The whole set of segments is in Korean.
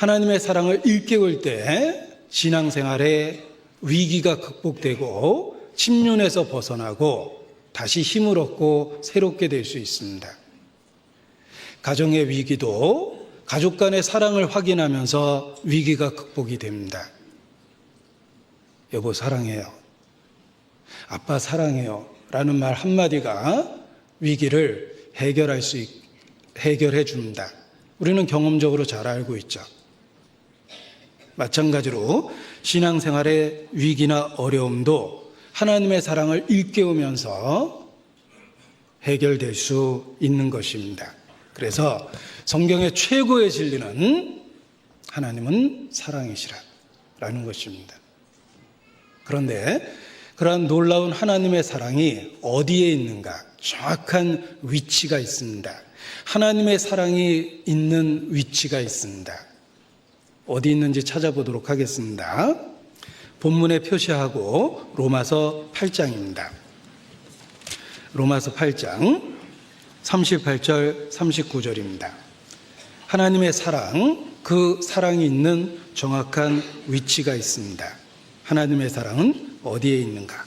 하나님의 사랑을 일깨울 때 신앙생활에 위기가 극복되고 침륜에서 벗어나고 다시 힘을 얻고 새롭게 될 수 있습니다. 가정의 위기도 가족 간의 사랑을 확인하면서 위기가 극복이 됩니다. 여보 사랑해요. 아빠 사랑해요. 라는 말 한마디가 위기를 해결할 수, 있, 해결해 줍니다. 우리는 경험적으로 잘 알고 있죠. 마찬가지로 신앙생활의 위기나 어려움도 하나님의 사랑을 일깨우면서 해결될 수 있는 것입니다. 그래서 성경의 최고의 진리는 하나님은 사랑이시라라는 것입니다. 그런데 그러한 놀라운 하나님의 사랑이 어디에 있는가? 정확한 위치가 있습니다. 하나님의 사랑이 있는 위치가 있습니다. 어디 있는지 찾아보도록 하겠습니다. 본문에 표시하고 로마서 8장입니다. 로마서 8장 38절 39절입니다. 하나님의 사랑, 그 사랑이 있는 정확한 위치가 있습니다. 하나님의 사랑은 어디에 있는가?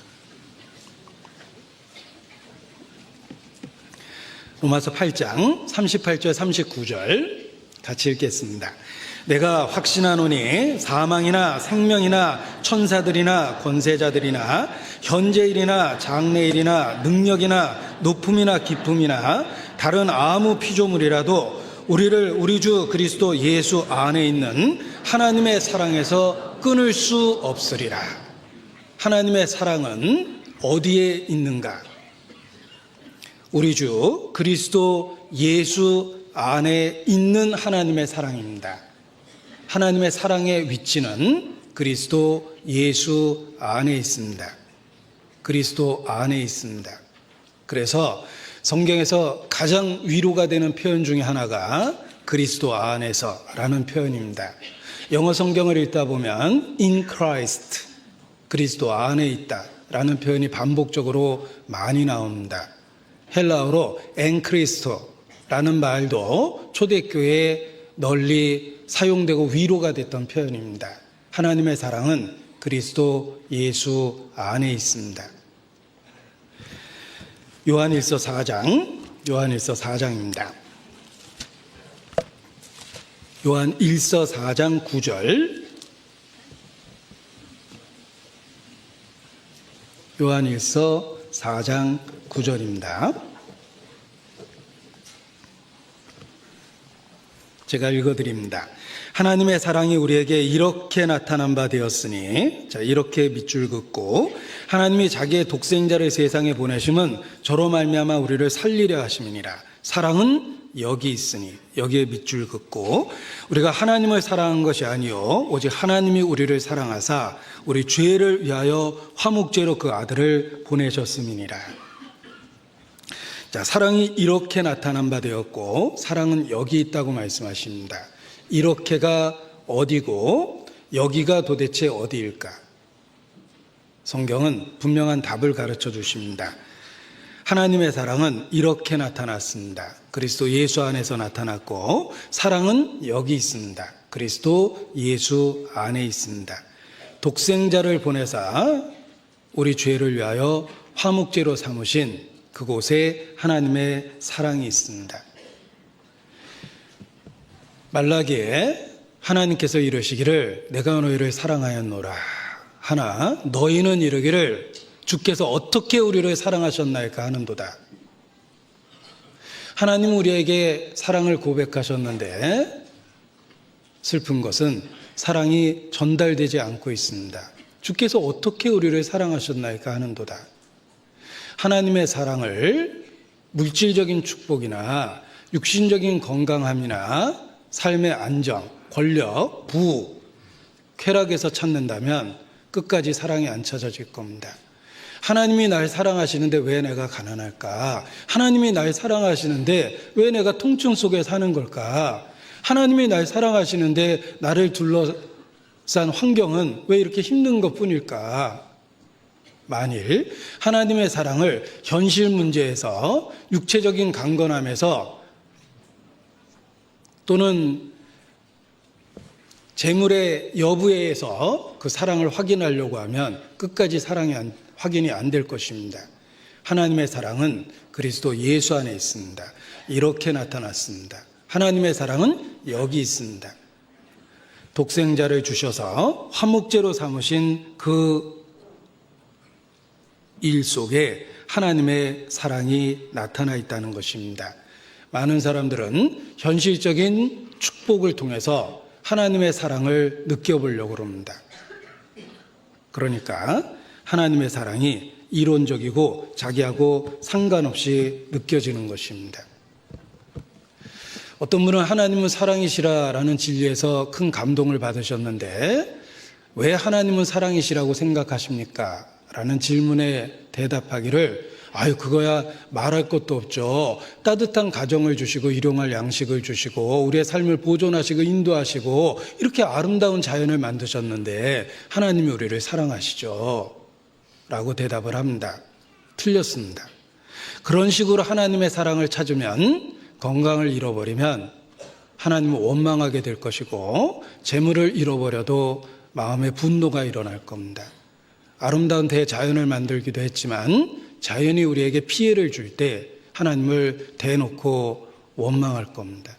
로마서 8장 38절 39절 같이 읽겠습니다. 내가 확신하노니 사망이나 생명이나 천사들이나 권세자들이나 현재일이나 장래일이나 능력이나 높음이나 기쁨이나 다른 아무 피조물이라도 우리를 우리 주 그리스도 예수 안에 있는 하나님의 사랑에서 끊을 수 없으리라. 하나님의 사랑은 어디에 있는가? 우리 주 그리스도 예수 안에 있는 하나님의 사랑입니다. 하나님의 사랑의 위치는 그리스도 예수 안에 있습니다. 그리스도 안에 있습니다. 그래서 성경에서 가장 위로가 되는 표현 중에 하나가 그리스도 안에서라는 표현입니다. 영어 성경을 읽다 보면 in Christ 그리스도 안에 있다라는 표현이 반복적으로 많이 나옵니다. 헬라어로 엔크리스토라는 말도 초대교회에 널리 사용되고 위로가 됐던 표현입니다. 하나님의 사랑은 그리스도 예수 안에 있습니다. 요한일서 4장, 요한일서 4장입니다. 요한일서 4장 9절, 요한일서 4장 9절입니다. 제가 읽어드립니다. 하나님의 사랑이 우리에게 이렇게 나타난 바 되었으니, 자, 이렇게 밑줄 긋고, 하나님이 자기의 독생자를 세상에 보내심은 저로 말미암아 우리를 살리려 하심이니라. 사랑은 여기 있으니, 여기에 밑줄 긋고, 우리가 하나님을 사랑한 것이 아니요 오직 하나님이 우리를 사랑하사 우리 죄를 위하여 화목제로 그 아들을 보내셨음이니라. 자, 사랑이 이렇게 나타난 바 되었고, 사랑은 여기 있다고 말씀하십니다. 이렇게가 어디고, 여기가 도대체 어디일까? 성경은 분명한 답을 가르쳐 주십니다. 하나님의 사랑은 이렇게 나타났습니다. 그리스도 예수 안에서 나타났고, 사랑은 여기 있습니다. 그리스도 예수 안에 있습니다. 독생자를 보내사 우리 죄를 위하여 화목제로 삼으신 그곳에 하나님의 사랑이 있습니다. 말라기에 하나님께서 이르시기를 내가 너희를 사랑하였노라 하나 너희는 이르기를 주께서 어떻게 우리를 사랑하셨나이까 하는도다. 하나님 우리에게 사랑을 고백하셨는데 슬픈 것은 사랑이 전달되지 않고 있습니다. 주께서 어떻게 우리를 사랑하셨나이까 하는도다. 하나님의 사랑을 물질적인 축복이나 육신적인 건강함이나 삶의 안정, 권력, 부, 쾌락에서 찾는다면 끝까지 사랑이 안 찾아질 겁니다. 하나님이 날 사랑하시는데 왜 내가 가난할까? 하나님이 날 사랑하시는데 왜 내가 통증 속에 사는 걸까? 하나님이 날 사랑하시는데 나를 둘러싼 환경은 왜 이렇게 힘든 것 뿐일까? 만일 하나님의 사랑을 현실 문제에서 육체적인 강건함에서 또는 재물의 여부에 의해서 그 사랑을 확인하려고 하면 끝까지 사랑이 안- 확인이 안 될 것입니다. 하나님의 사랑은 그리스도 예수 안에 있습니다. 이렇게 나타났습니다. 하나님의 사랑은 여기 있습니다. 독생자를 주셔서 화목제로 삼으신 그 일 속에 하나님의 사랑이 나타나 있다는 것입니다. 많은 사람들은 현실적인 축복을 통해서 하나님의 사랑을 느껴보려고 합니다. 그러니까 하나님의 사랑이 이론적이고 자기하고 상관없이 느껴지는 것입니다. 어떤 분은 하나님은 사랑이시라라는 진리에서 큰 감동을 받으셨는데 왜 하나님은 사랑이시라고 생각하십니까? 라는 질문에 대답하기를 아유 그거야 말할 것도 없죠. 따뜻한 가정을 주시고 일용할 양식을 주시고 우리의 삶을 보존하시고 인도하시고 이렇게 아름다운 자연을 만드셨는데 하나님이 우리를 사랑하시죠. 라고 대답을 합니다. 틀렸습니다. 그런 식으로 하나님의 사랑을 찾으면 건강을 잃어버리면 하나님은 원망하게 될 것이고 재물을 잃어버려도 마음의 분노가 일어날 겁니다. 아름다운 대자연을 만들기도 했지만 자연이 우리에게 피해를 줄 때 하나님을 대놓고 원망할 겁니다.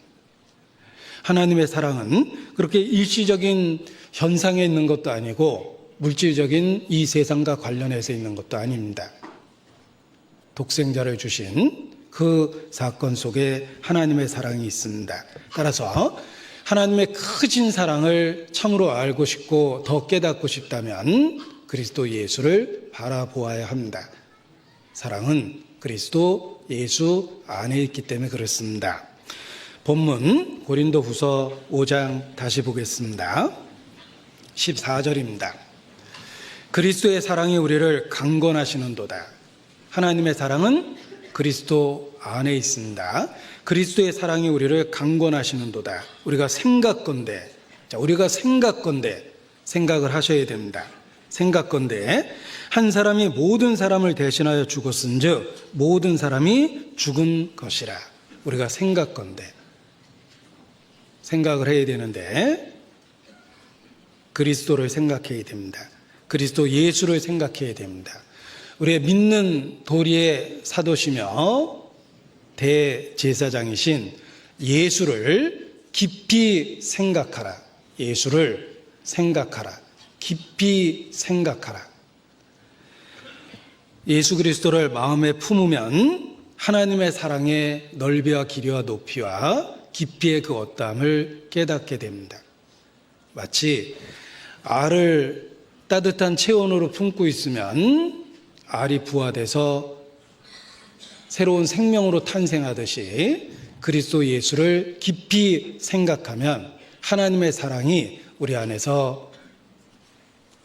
하나님의 사랑은 그렇게 일시적인 현상에 있는 것도 아니고 물질적인 이 세상과 관련해서 있는 것도 아닙니다. 독생자를 주신 그 사건 속에 하나님의 사랑이 있습니다. 따라서 하나님의 크신 사랑을 참으로 알고 싶고 더 깨닫고 싶다면 그리스도 예수를 바라보아야 합니다. 사랑은 그리스도 예수 안에 있기 때문에 그렇습니다. 본문 고린도 후서 5장 다시 보겠습니다. 14절입니다. 그리스도의 사랑이 우리를 강건하시는도다. 하나님의 사랑은 그리스도 안에 있습니다. 그리스도의 사랑이 우리를 강건하시는도다. 우리가 생각건대, 자, 우리가 생각건대 생각을 하셔야 됩니다. 생각건대 한 사람이 모든 사람을 대신하여 죽었은즉 모든 사람이 죽은 것이라. 우리가 생각건대 생각을 해야 되는데 그리스도를 생각해야 됩니다. 그리스도 예수를 생각해야 됩니다. 우리의 믿는 도리의 사도시며 대제사장이신 예수를 깊이 생각하라. 예수를 생각하라. 깊이 생각하라. 예수 그리스도를 마음에 품으면 하나님의 사랑의 넓이와 길이와 높이와 깊이의 그 어떠함을 깨닫게 됩니다. 마치 알을 따뜻한 체온으로 품고 있으면 알이 부화돼서 새로운 생명으로 탄생하듯이 그리스도 예수를 깊이 생각하면 하나님의 사랑이 우리 안에서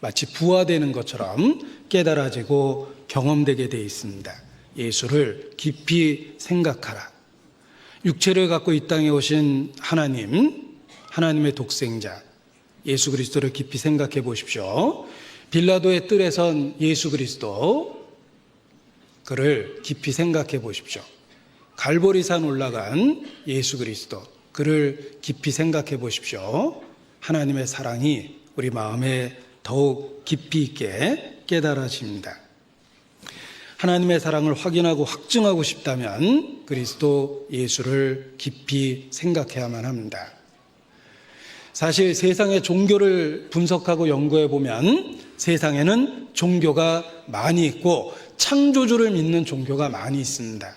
마치 부화되는 것처럼 깨달아지고 경험되게 되어 있습니다. 예수를 깊이 생각하라. 육체를 갖고 이 땅에 오신 하나님, 하나님의 독생자, 예수 그리스도를 깊이 생각해 보십시오. 빌라도의 뜰에 선 예수 그리스도, 그를 깊이 생각해 보십시오. 갈보리산 올라간 예수 그리스도, 그를 깊이 생각해 보십시오. 하나님의 사랑이 우리 마음에 더욱 깊이 있게 깨달아집니다. 하나님의 사랑을 확인하고 확증하고 싶다면 그리스도 예수를 깊이 생각해야만 합니다. 사실 세상의 종교를 분석하고 연구해 보면 세상에는 종교가 많이 있고 창조주를 믿는 종교가 많이 있습니다.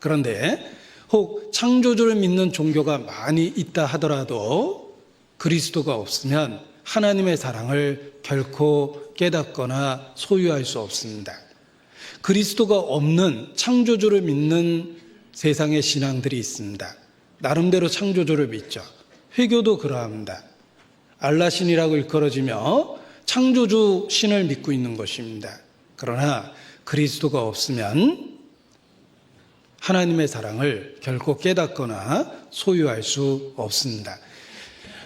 그런데 혹 창조주를 믿는 종교가 많이 있다 하더라도 그리스도가 없으면 하나님의 사랑을 결코 깨닫거나 소유할 수 없습니다. 그리스도가 없는 창조주를 믿는 세상의 신앙들이 있습니다. 나름대로 창조주를 믿죠. 회교도 그러합니다. 알라신이라고 일컬어지며 창조주 신을 믿고 있는 것입니다. 그러나 그리스도가 없으면 하나님의 사랑을 결코 깨닫거나 소유할 수 없습니다.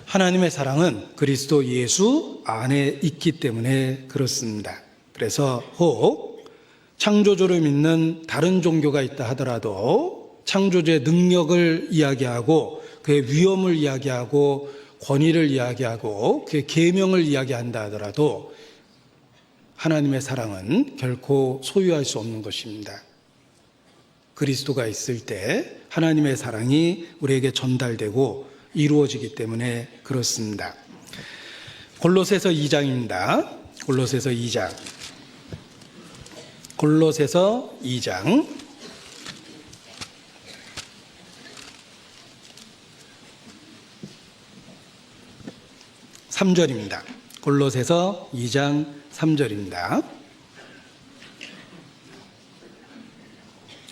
하나님의 사랑은 그리스도 예수 안에 있기 때문에 그렇습니다. 그래서 혹 창조주를 믿는 다른 종교가 있다 하더라도 창조주의 능력을 이야기하고 그의 위엄을 이야기하고 권위를 이야기하고 그 계명을 이야기한다 하더라도 하나님의 사랑은 결코 소유할 수 없는 것입니다. 그리스도가 있을 때 하나님의 사랑이 우리에게 전달되고 이루어지기 때문에 그렇습니다. 골로새서 2장입니다. 골로새서 2장. 골로새서 2장 3절입니다. 골로새서 2장 3절입니다.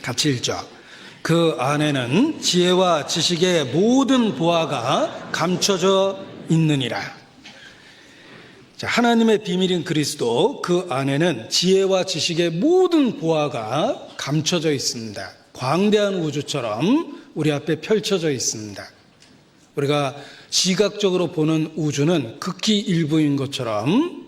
같이 읽죠. 그 안에는 지혜와 지식의 모든 보화가 감춰져 있느니라. 자, 하나님의 비밀인 그리스도 그 안에는 지혜와 지식의 모든 보화가 감춰져 있습니다. 광대한 우주처럼 우리 앞에 펼쳐져 있습니다. 우리가 시각적으로 보는 우주는 극히 일부인 것처럼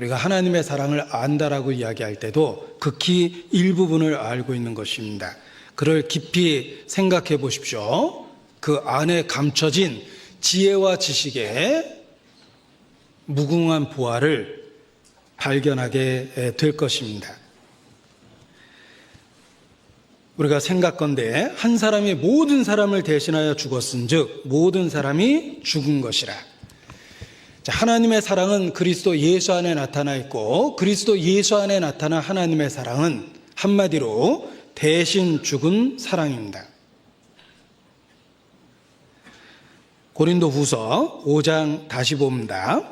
우리가 하나님의 사랑을 안다라고 이야기할 때도 극히 일부분을 알고 있는 것입니다. 그를 깊이 생각해 보십시오. 그 안에 감춰진 지혜와 지식의 무궁한 부활을 발견하게 될 것입니다. 우리가 생각건대 한 사람이 모든 사람을 대신하여 죽었은즉 모든 사람이 죽은 것이라. 자, 하나님의 사랑은 그리스도 예수 안에 나타나 있고 그리스도 예수 안에 나타난 하나님의 사랑은 한마디로 대신 죽은 사랑입니다. 고린도 후서 5장 다시 봅니다.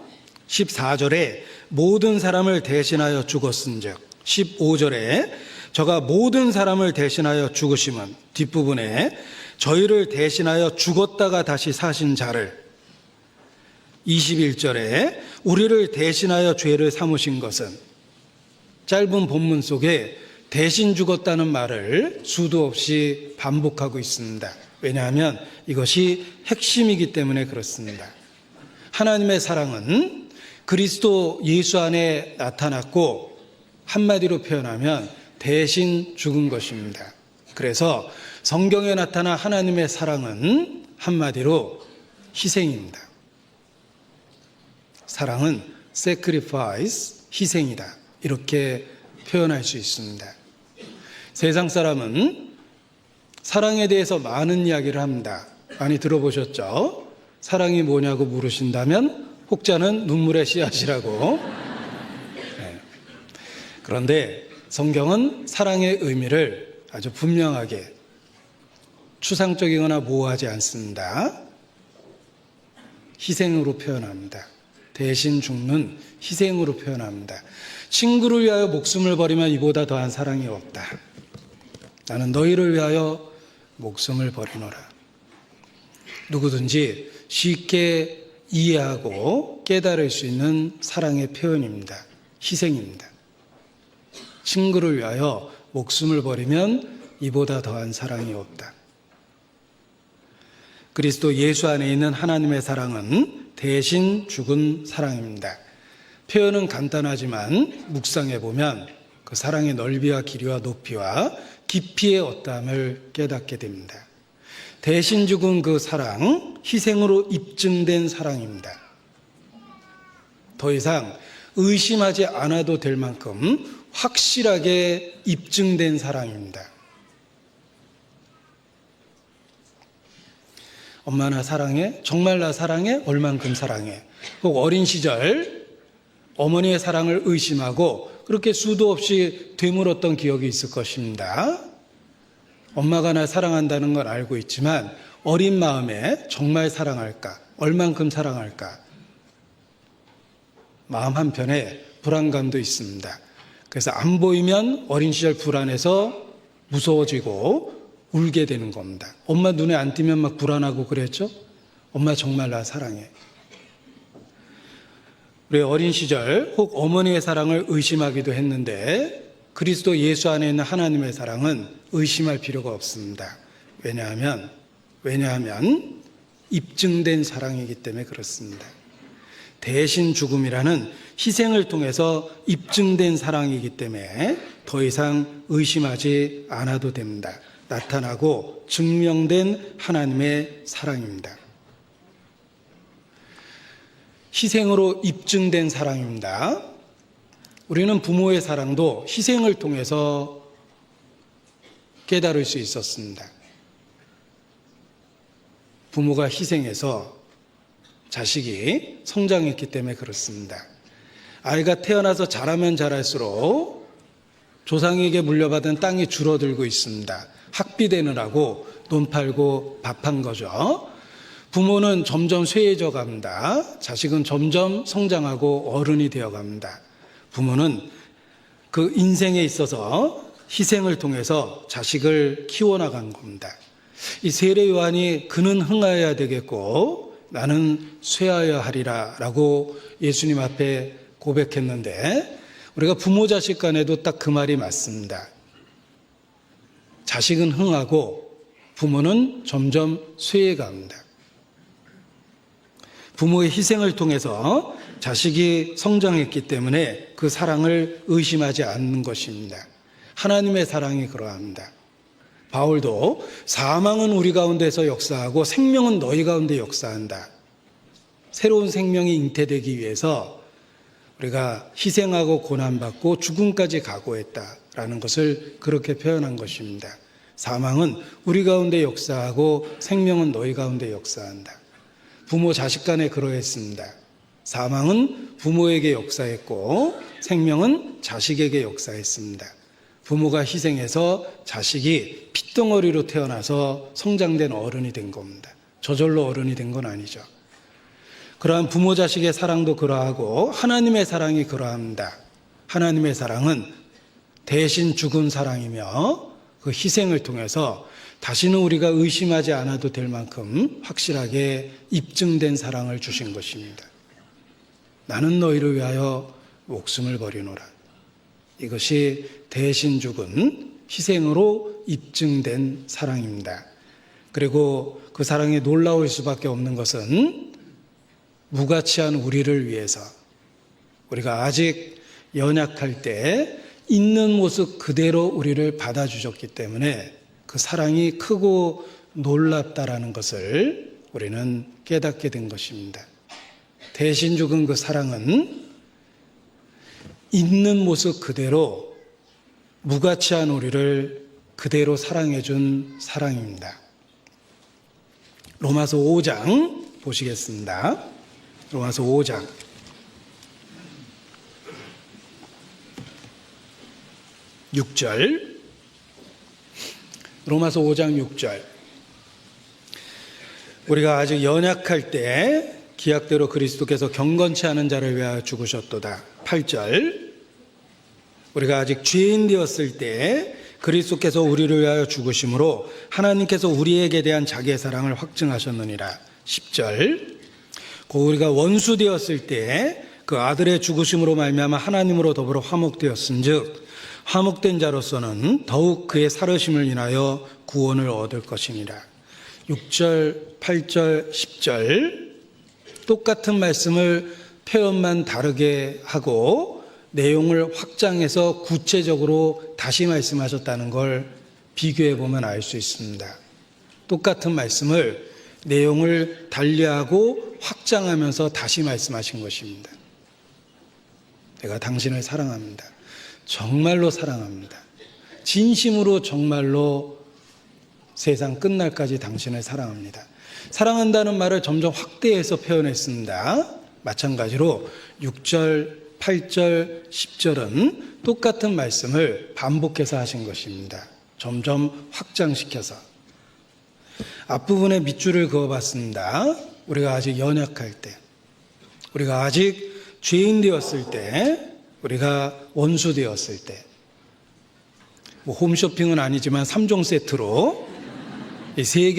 14절에 모든 사람을 대신하여 죽었은 즉 15절에 저가 모든 사람을 대신하여 죽으심은 뒷부분에 저희를 대신하여 죽었다가 다시 사신 자를 21절에 우리를 대신하여 죄를 삼으신 것은 짧은 본문 속에 대신 죽었다는 말을 수도 없이 반복하고 있습니다. 왜냐하면 이것이 핵심이기 때문에 그렇습니다. 하나님의 사랑은 그리스도 예수 안에 나타났고 한마디로 표현하면 대신 죽은 것입니다. 그래서 성경에 나타난 하나님의 사랑은 한마디로 희생입니다. 사랑은 sacrifice, 희생이다. 이렇게 표현할 수 있습니다. 세상 사람은 사랑에 대해서 많은 이야기를 합니다. 많이 들어보셨죠? 사랑이 뭐냐고 물으신다면 혹자는 눈물의 씨앗이라고. 네. 그런데 성경은 사랑의 의미를 아주 분명하게 추상적이거나 모호하지 않습니다. 희생으로 표현합니다. 대신 죽는 희생으로 표현합니다. 친구를 위하여 목숨을 버리면 이보다 더한 사랑이 없다. 나는 너희를 위하여 목숨을 버리노라. 누구든지 쉽게 이해하고 깨달을 수 있는 사랑의 표현입니다. 희생입니다. 친구를 위하여 목숨을 버리면 이보다 더한 사랑이 없다. 그리스도 예수 안에 있는 하나님의 사랑은 대신 죽은 사랑입니다. 표현은 간단하지만 묵상해 보면 그 사랑의 넓이와 길이와 높이와 깊이의 어떠함을 깨닫게 됩니다. 대신 죽은 그 사랑, 희생으로 입증된 사랑입니다. 더 이상 의심하지 않아도 될 만큼 확실하게 입증된 사랑입니다. 엄마 나 사랑해? 정말 나 사랑해? 얼만큼 사랑해? 혹 어린 시절 어머니의 사랑을 의심하고 그렇게 수도 없이 되물었던 기억이 있을 것입니다. 엄마가 날 사랑한다는 걸 알고 있지만 어린 마음에 정말 사랑할까? 얼만큼 사랑할까? 마음 한편에 불안감도 있습니다. 그래서 안 보이면 어린 시절 불안해서 무서워지고 울게 되는 겁니다. 엄마 눈에 안 띄면 막 불안하고 그랬죠? 엄마 정말 나 사랑해. 우리 어린 시절 혹 어머니의 사랑을 의심하기도 했는데 그리스도 예수 안에 있는 하나님의 사랑은 의심할 필요가 없습니다. 왜냐하면 왜냐하면 입증된 사랑이기 때문에 그렇습니다. 대신 죽음이라는 희생을 통해서 입증된 사랑이기 때문에 더 이상 의심하지 않아도 됩니다. 나타나고 증명된 하나님의 사랑입니다. 희생으로 입증된 사랑입니다. 우리는 부모의 사랑도 희생을 통해서 깨달을 수 있었습니다. 부모가 희생해서 자식이 성장했기 때문에 그렇습니다. 아이가 태어나서 자라면 자랄수록 조상에게 물려받은 땅이 줄어들고 있습니다. 학비 되느라고 돈 팔고 밥한 거죠. 부모는 점점 쇠해져 갑니다. 자식은 점점 성장하고 어른이 되어 갑니다. 부모는 그 인생에 있어서 희생을 통해서 자식을 키워나간 겁니다. 이 세례 요한이 그는 흥하여야 되겠고 나는 쇠하여야 하리라 라고 예수님 앞에 고백했는데 우리가 부모 자식 간에도 딱 그 말이 맞습니다. 자식은 흥하고 부모는 점점 쇠해 갑니다. 부모의 희생을 통해서 자식이 성장했기 때문에 그 사랑을 의심하지 않는 것입니다. 하나님의 사랑이 그러합니다. 바울도 사망은 우리 가운데서 역사하고 생명은 너희 가운데 역사한다. 새로운 생명이 잉태되기 위해서 우리가 희생하고 고난받고 죽음까지 각오했다라는 것을 그렇게 표현한 것입니다. 사망은 우리 가운데 역사하고 생명은 너희 가운데 역사한다. 부모 자식 간에 그러했습니다. 사망은 부모에게 역사했고 생명은 자식에게 역사했습니다. 부모가 희생해서 자식이 핏덩어리로 태어나서 성장된 어른이 된 겁니다. 저절로 어른이 된 건 아니죠. 그러한 부모 자식의 사랑도 그러하고 하나님의 사랑이 그러합니다. 하나님의 사랑은 대신 죽은 사랑이며 그 희생을 통해서 다시는 우리가 의심하지 않아도 될 만큼 확실하게 입증된 사랑을 주신 것입니다. 나는 너희를 위하여 목숨을 버리노라. 이것이 대신 죽은 희생으로 입증된 사랑입니다. 그리고 그 사랑이 놀라울 수밖에 없는 것은 무가치한 우리를 위해서 우리가 아직 연약할 때 있는 모습 그대로 우리를 받아주셨기 때문에 그 사랑이 크고 놀랍다라는 것을 우리는 깨닫게 된 것입니다. 대신 죽은 그 사랑은 있는 모습 그대로 무가치한 우리를 그대로 사랑해준 사랑입니다. 로마서 5장 보시겠습니다. 로마서 5장. 육절 로마서 5장 6절. 우리가 아직 연약할 때 기약대로 그리스도께서 경건치 않은 자를 위하여 죽으셨도다. 8절. 우리가 아직 죄인 되었을 때 그리스도께서 우리를 위하여 죽으심으로 하나님께서 우리에게 대한 자기의 사랑을 확증하셨느니라. 10절. 고 우리가 원수 되었을 때 그 아들의 죽으심으로 말미암아 하나님으로 더불어 화목되었은즉 화목된 자로서는 더욱 그의 살으심을 인하여 구원을 얻을 것이니라. 6절, 8절, 10절 똑같은 말씀을 표현만 다르게 하고 내용을 확장해서 구체적으로 다시 말씀하셨다는 걸 비교해 보면 알 수 있습니다. 똑같은 말씀을 내용을 달리하고 확장하면서 다시 말씀하신 것입니다. 내가 당신을 사랑합니다. 정말로 사랑합니다. 진심으로 정말로 세상 끝날까지 당신을 사랑합니다. 사랑한다는 말을 점점 확대해서 표현했습니다. 마찬가지로 6절, 8절, 10절은 똑같은 말씀을 반복해서 하신 것입니다. 점점 확장시켜서. 앞부분에 밑줄을 그어봤습니다. 우리가 아직 연약할 때, 우리가 아직 죄인 되었을 때, 우리가 원수 되었을 때, 뭐 홈쇼핑은 아니지만 3종 세트로 이 세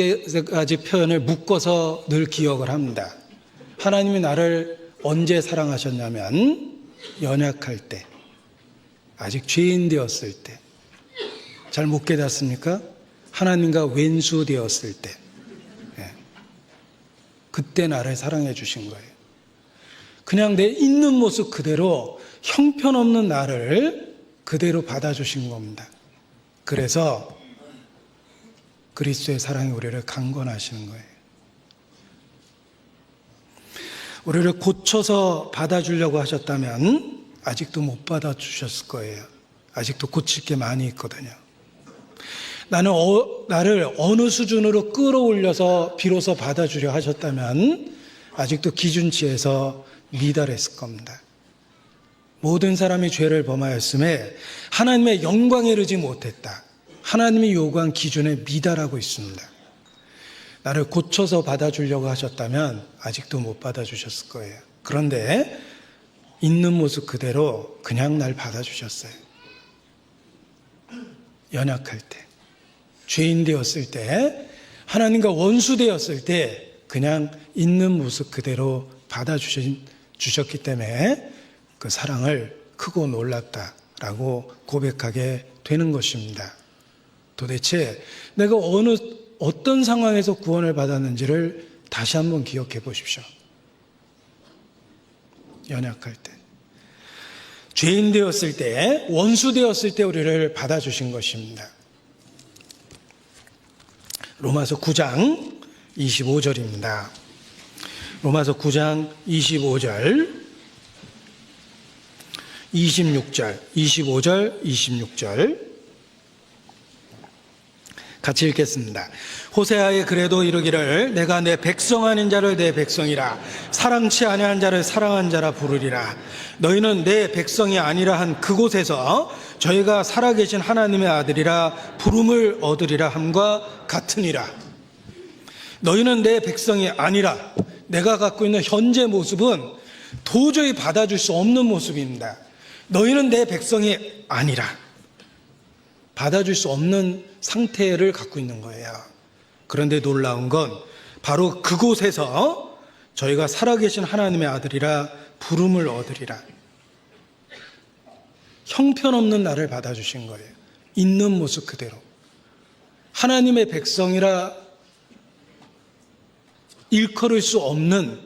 가지 표현을 묶어서 늘 기억을 합니다. 하나님이 나를 언제 사랑하셨냐면 연약할 때, 아직 죄인 되었을 때, 잘 못 깨닫습니까? 하나님과 왼수 되었을 때, 예. 그때 나를 사랑해 주신 거예요. 그냥 내 있는 모습 그대로 형편없는 나를 그대로 받아주신 겁니다. 그래서 그리스도의 사랑이 우리를 강권하시는 거예요. 우리를 고쳐서 받아주려고 하셨다면 아직도 못 받아주셨을 거예요. 아직도 고칠 게 많이 있거든요. 나는 어, 나를 어느 수준으로 끌어올려서 비로소 받아주려 하셨다면 아직도 기준치에서 미달했을 겁니다. 모든 사람이 죄를 범하였음에 하나님의 영광에 이르지 못했다. 하나님이 요구한 기준에 미달하고 있습니다. 나를 고쳐서 받아주려고 하셨다면 아직도 못 받아주셨을 거예요. 그런데 있는 모습 그대로 그냥 날 받아주셨어요. 연약할 때, 죄인 되었을 때, 하나님과 원수 되었을 때 그냥 있는 모습 그대로 받아주신 주셨기 때문에 그 사랑을 크고 놀랐다라고 고백하게 되는 것입니다. 도대체 내가 어느 어떤 상황에서 구원을 받았는지를 다시 한번 기억해 보십시오. 연약할 때. 죄인 되었을 때, 원수 되었을 때 우리를 받아주신 것입니다. 로마서 9장 25절입니다. 로마서 9장 25절, 26절, 25절, 26절. 같이 읽겠습니다. 호세아에 그래도 이르기를 내가 내 백성 아닌 자를 내 백성이라 사랑치 아니한 자를 사랑한 자라 부르리라 너희는 내 백성이 아니라 한 그곳에서 저희가 살아계신 하나님의 아들이라 부름을 얻으리라 함과 같으니라 너희는 내 백성이 아니라 내가 갖고 있는 현재 모습은 도저히 받아줄 수 없는 모습입니다. 너희는 내 백성이 아니라 받아줄 수 없는 상태를 갖고 있는 거예요. 그런데 놀라운 건 바로 그곳에서 저희가 살아계신 하나님의 아들이라 부름을 얻으리라. 형편없는 나를 받아주신 거예요. 있는 모습 그대로. 하나님의 백성이라 일컬을 수 없는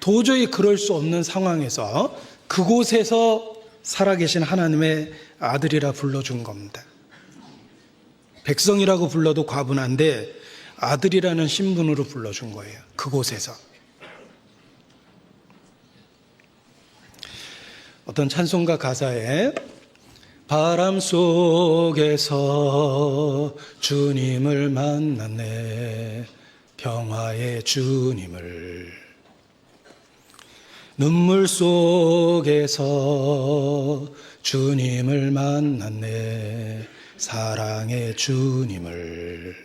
도저히 그럴 수 없는 상황에서 그곳에서 살아계신 하나님의 아들이라 불러준 겁니다. 백성이라고 불러도 과분한데 아들이라는 신분으로 불러준 거예요. 그곳에서. 어떤 찬송가 가사에 바람 속에서 주님을 만났네. 평화의 주님을. 눈물 속에서 주님을 만났네. 사랑의 주님을.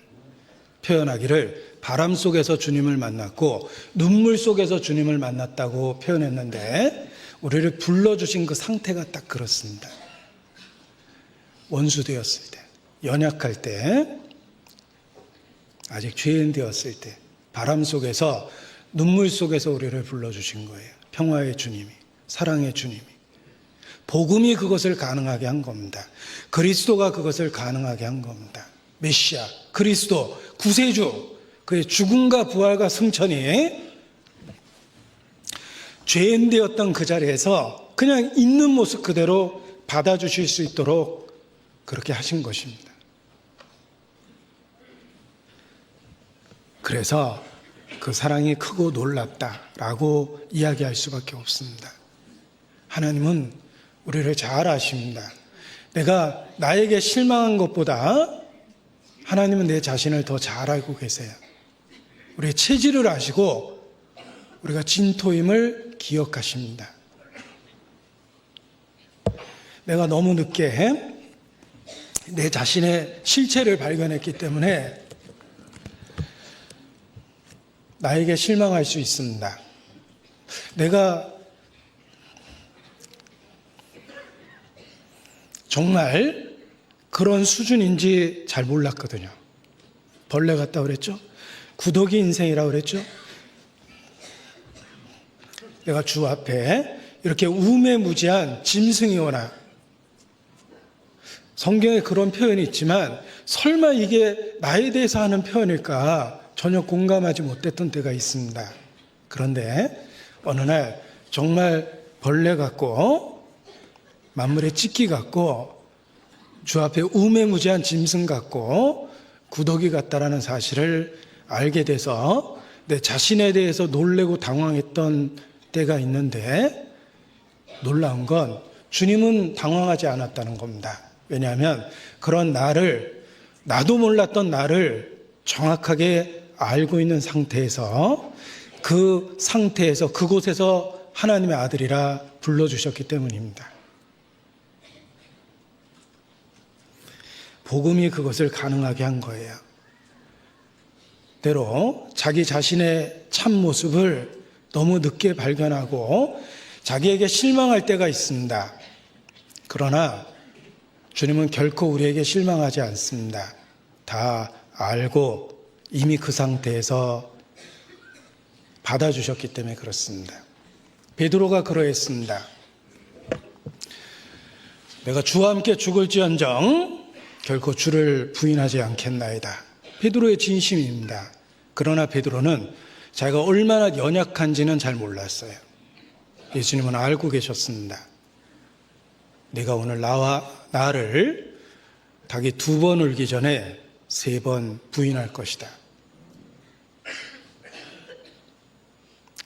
표현하기를 바람 속에서 주님을 만났고 눈물 속에서 주님을 만났다고 표현했는데 우리를 불러주신 그 상태가 딱 그렇습니다. 원수 되었을 때, 연약할 때, 아직 죄인 되었을 때, 바람 속에서 눈물 속에서 우리를 불러주신 거예요. 평화의 주님이, 사랑의 주님이. 복음이 그것을 가능하게 한 겁니다. 그리스도가 그것을 가능하게 한 겁니다. 메시아, 그리스도, 구세주, 그의 죽음과 부활과 승천이 죄인 되었던 그 자리에서 그냥 있는 모습 그대로 받아주실 수 있도록 그렇게 하신 것입니다. 그래서 그 사랑이 크고 놀랍다라고 이야기할 수밖에 없습니다. 하나님은 우리를 잘 아십니다. 내가 나에게 실망한 것보다 하나님은 내 자신을 더 잘 알고 계세요. 우리의 체질을 아시고 우리가 진토임을 기억하십니다. 내가 너무 늦게 내 자신의 실체를 발견했기 때문에 나에게 실망할 수 있습니다. 내가 정말 그런 수준인지 잘 몰랐거든요. 벌레 같다 그랬죠? 구더기 인생이라고 그랬죠? 내가 주 앞에 이렇게 우매무지한 짐승이 오나 성경에 그런 표현이 있지만 설마 이게 나에 대해서 하는 표현일까 전혀 공감하지 못했던 때가 있습니다. 그런데 어느 날 정말 벌레 같고 만물의 찢기 같고 주 앞에 우매무지한 짐승 같고 구더기 같다라는 사실을 알게 돼서 내 자신에 대해서 놀래고 당황했던 때가 있는데 놀라운 건 주님은 당황하지 않았다는 겁니다. 왜냐하면 그런 나를 나도 몰랐던 나를 정확하게 알고 있는 상태에서 그 상태에서 그곳에서 하나님의 아들이라 불러주셨기 때문입니다. 복음이 그것을 가능하게 한 거예요. 때로 자기 자신의 참 모습을 너무 늦게 발견하고 자기에게 실망할 때가 있습니다. 그러나 주님은 결코 우리에게 실망하지 않습니다. 다 알고 이미 그 상태에서 받아주셨기 때문에 그렇습니다. 베드로가 그러했습니다. 내가 주와 함께 죽을지언정 결코 주를 부인하지 않겠나이다. 베드로의 진심입니다. 그러나 베드로는 자기가 얼마나 연약한지는 잘 몰랐어요. 예수님은 알고 계셨습니다. 내가 오늘 나와 나를 닭이 두 번 울기 전에 세 번 부인할 것이다.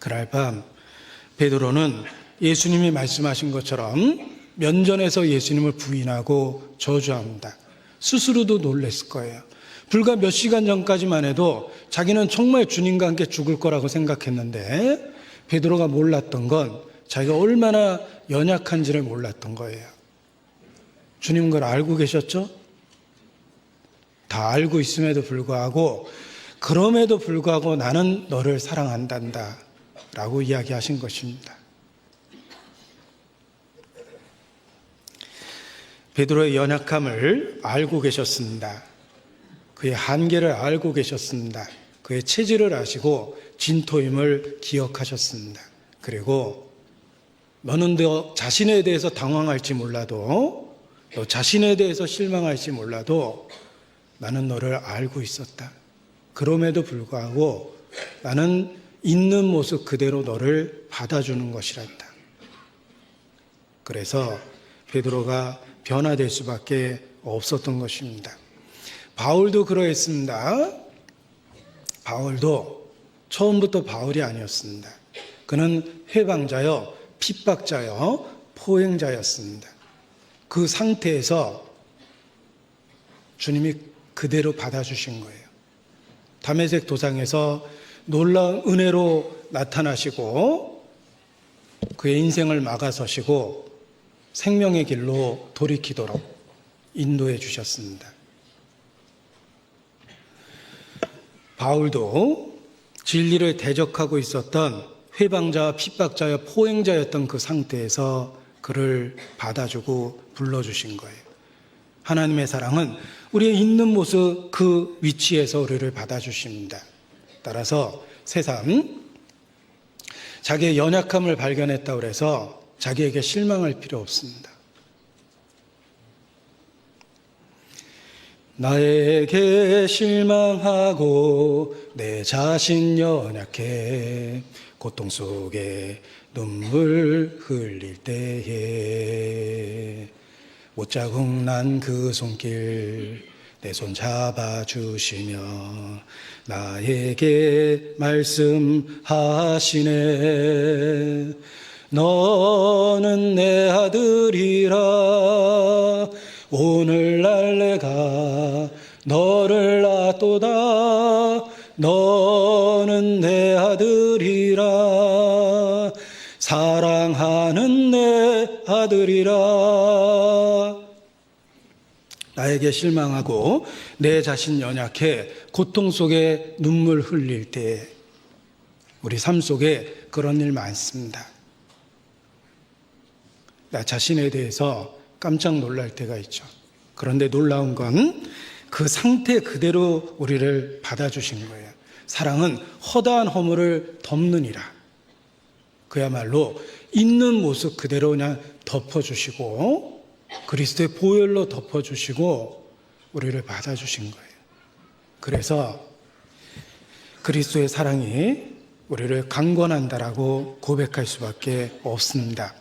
그날 밤 베드로는 예수님이 말씀하신 것처럼 면전에서 예수님을 부인하고 저주합니다. 스스로도 놀랬을 거예요. 불과 몇 시간 전까지만 해도 자기는 정말 주님과 함께 죽을 거라고 생각했는데 베드로가 몰랐던 건 자기가 얼마나 연약한지를 몰랐던 거예요. 주님 그걸 알고 계셨죠? 다 알고 있음에도 불구하고 그럼에도 불구하고 나는 너를 사랑한단다 라고 이야기하신 것입니다. 베드로의 연약함을 알고 계셨습니다. 그의 한계를 알고 계셨습니다. 그의 체질을 아시고 진토임을 기억하셨습니다. 그리고 너는 너 자신에 대해서 당황할지 몰라도 너 자신에 대해서 실망할지 몰라도 나는 너를 알고 있었다. 그럼에도 불구하고 나는 있는 모습 그대로 너를 받아주는 것이란다. 그래서 베드로가 변화될 수밖에 없었던 것입니다. 바울도 그러했습니다. 바울도 처음부터 바울이 아니었습니다. 그는 회방자여, 핍박자여, 포행자였습니다. 그 상태에서 주님이 그대로 받아주신 거예요. 담에색 도상에서 놀라운 은혜로 나타나시고 그의 인생을 막아서시고 생명의 길로 돌이키도록 인도해 주셨습니다. 바울도 진리를 대적하고 있었던 회방자와 핍박자와 포행자였던 그 상태에서 그를 받아주고 불러주신 거예요. 하나님의 사랑은 우리의 있는 모습 그 위치에서 우리를 받아주십니다. 따라서 세상 자기의 연약함을 발견했다고 해서 자기에게 실망할 필요 없습니다. 나에게 실망하고 내 자신 연약해 고통 속에 눈물 흘릴 때에 못자국 난 그 손길 내 손 잡아주시며 나에게 말씀하시네. 너는 내 아들이라. 오늘날 내가 너를 낳도다. 너는 내 아들이라. 사랑하는 내 아들이라 나에게 실망하고 내 자신 연약해 고통 속에 눈물 흘릴 때 우리 삶 속에 그런 일 많습니다. 나 자신에 대해서 깜짝 놀랄 때가 있죠. 그런데 놀라운 건 그 상태 그대로 우리를 받아주신 거예요. 사랑은 허다한 허물을 덮느니라. 그야말로 있는 모습 그대로 그냥 덮어주시고 그리스도의 보혈로 덮어주시고 우리를 받아주신 거예요. 그래서 그리스도의 사랑이 우리를 강권한다라고 고백할 수밖에 없습니다.